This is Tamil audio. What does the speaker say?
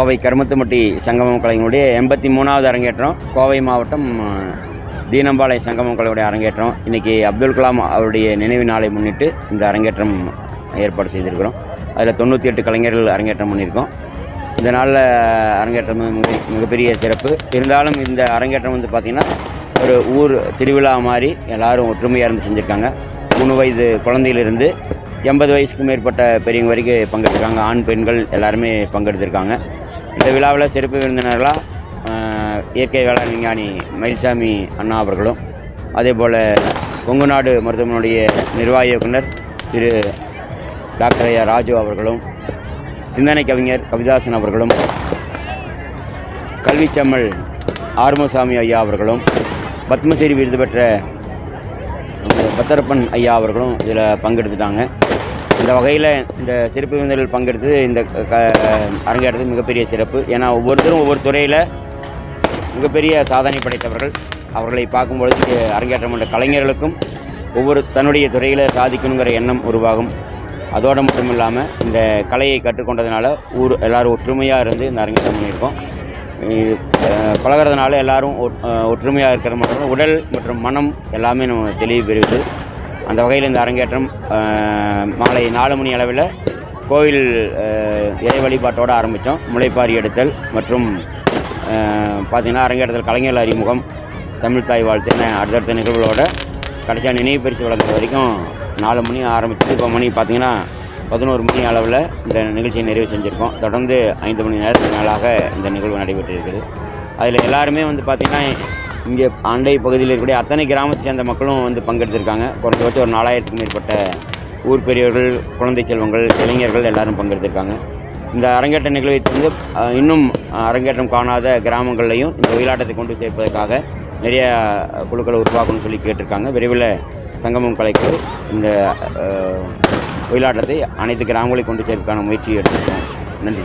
கோவை கருமத்துமட்டி சங்கமம் கலைஞருடைய எண்பத்தி மூணாவது அரங்கேற்றம் கோவை மாவட்டம் தீனம்பாளைய சங்கமம் கலையுடைய அரங்கேற்றம். இன்றைக்கி அப்துல் கலாம் அவருடைய நினைவு நாளை முன்னிட்டு இந்த அரங்கேற்றம் ஏற்பாடு செய்திருக்கிறோம். அதில் தொண்ணூற்றி எட்டு கலைஞர்கள் அரங்கேற்றம் பண்ணியிருக்கோம். இந்த நாளில் அரங்கேற்றம் மிக மிகப்பெரிய சிறப்பு. இருந்தாலும் இந்த அரங்கேற்றம் வந்து பார்த்திங்கன்னா ஒரு ஊர் திருவிழா மாதிரி எல்லோரும் ஒற்றுமையாக இருந்து செஞ்சுருக்காங்க. மூணு வயது குழந்தையிலிருந்து எண்பது வயசுக்கு மேற்பட்ட பெரியவங்க வரைக்கும் பங்கெடுத்துருக்காங்க. ஆண் பெண்கள் எல்லாருமே பங்கெடுத்திருக்காங்க. இந்த விழாவில் சிறப்பு விருந்தினர்களாக இயற்கை வேளாண் விஞ்ஞானி மயில்சாமி அண்ணா அவர்களும் அதே போல் கொங்கு நாடு மருத்துவமனையுடைய நிர்வாக இயக்குனர் திரு டாக்டர் ஐயா ராஜு அவர்களும் சிந்தனை கவிஞர் கவிதாசன் அவர்களும் கல்விச்சம்மல் ஆறுமுகசாமி ஐயா அவர்களும் பத்மஸ்ரீ விருது பெற்ற பத்தரப்பன் ஐயா அவர்களும் இதில் பங்கெடுத்துட்டாங்க. இந்த வகையில் இந்த சிறப்பு விருந்தினர்கள் பங்கெடுத்து இந்த க அரங்கேற்றத்துக்கு மிகப்பெரிய சிறப்பு. ஏன்னா ஒவ்வொருத்தரும் ஒவ்வொரு துறையில் மிகப்பெரிய சாதனை படைத்தவர்கள். அவர்களை பார்க்கும்பொழுது அரங்கேற்றம் கொண்ட கலைஞர்களுக்கும் ஒவ்வொரு தன்னுடைய துறையில் சாதிக்கணுங்கிற எண்ணம் உருவாகும். அதோடு மட்டும் இல்லாமல் இந்த கலையை கற்றுக்கொண்டதுனால ஊர் எல்லோரும் ஒற்றுமையாக இருந்து இந்த அரங்கேற்றம் பண்ணியிருக்கோம். இது, பழகிறதுனால எல்லோரும் எல்லாரும் ஒற்றுமையாக இருக்கிறது மட்டும் உடல் மற்றும் மனம் எல்லாமே நம்ம தெளிவு பெறுவது அந்த வகையில் இந்த அரங்கேற்றம் மாலை நாலு மணி அளவில் கோவில் இறை வழிபாட்டோடு ஆரம்பித்தோம். முளைப்பாரி எடுத்தல் மற்றும் பார்த்திங்கன்னா அரங்கேற்றத்தில் கலைஞர் அறிமுகம் தமிழ் தாய் வாழ்த்து என அடுத்தடுத்த நிகழ்வுகளோட கடைசியாக நினைவு பரிசு வழங்குற வரைக்கும் நாலு மணி ஆரம்பித்து இப்போ மணி பார்த்திங்கன்னா பதினோரு மணி அளவில் இந்த நிகழ்ச்சியை நிறைவு செஞ்சுருக்கோம். தொடர்ந்து ஐந்து மணி நேரத்துக்கு மேலாக இந்த நிகழ்வு நடைபெற்று இருக்குது அதில் எல்லாருமே வந்து பார்த்திங்கன்னா இங்கே அண்டை பகுதியில் இருக்கக்கூடிய அத்தனை கிராமத்தை சேர்ந்த மக்களும் வந்து பங்கெடுத்திருக்காங்க. குறைஞ்சபட்சம் ஒரு நாலாயிரத்துக்கும் மேற்பட்ட ஊர் பெரியவர்கள் குழந்தை செல்வங்கள் இளைஞர்கள் எல்லாரும் பங்கெடுத்திருக்காங்க. இந்த அரங்கேற்ற நிகழ்வை வந்து இன்னும் அரங்கேற்றம் காணாத கிராமங்கள்லையும் இந்த ஒயிலாட்டத்தை கொண்டு சேர்ப்பதற்காக நிறைய குழுக்களை உருவாக்கணும்னு சொல்லி கேட்டிருக்காங்க. விரைவில் சங்கமம் கலைக்கு இந்த ஒயிலாட்டத்தை அனைத்து கிராமங்களையும் கொண்டு சேர்ப்பதற்கான முயற்சி எடுத்திருக்கோம் நன்றி.